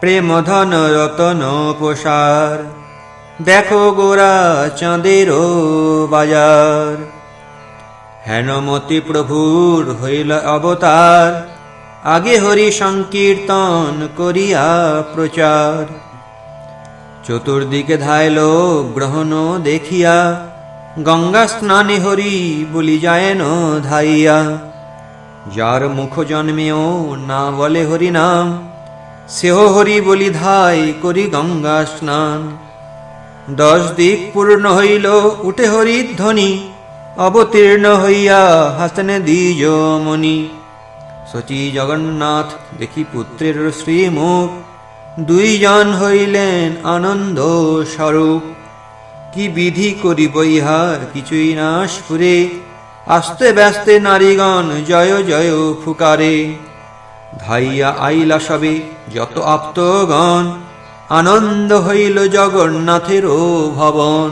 প্রেম ধন রতন প্রসার। দেখো গোরা চাঁদেরও বাজার। হেনমতি প্রভুর হইল অবতার, আগে হরি সংকীর্তন করিয়া প্রচার। চতুর্দিকে ধাইল গ্রহণ দেখিয়া, গঙ্গা স্নানে হরি বলি যায়ন ধাইয়া। যার মুখ জন্মেও না বলে হরি নাম সেহ হরি বলি ধাই করি গঙ্গা স্নান। দশ দিক পূর্ণ হইল, উঠে হরির ধ্বনি অবতীর্ণ হইয়া হাসনে দ্বিজ মণি। শচী জগন্নাথ দেখি পুত্রের শ্রীমুখ, দুইজন হইলেন আনন্দ স্বরূপ। কি বিধি করিব ইহার কিছুই না সুরে আস্তে ব্যস্তে নারীগণ জয় জয় ফুকারে। ধাইয়া আইলা সবে যত আপ্তগণ আনন্দ হইল জগন্নাথেরও ভবন।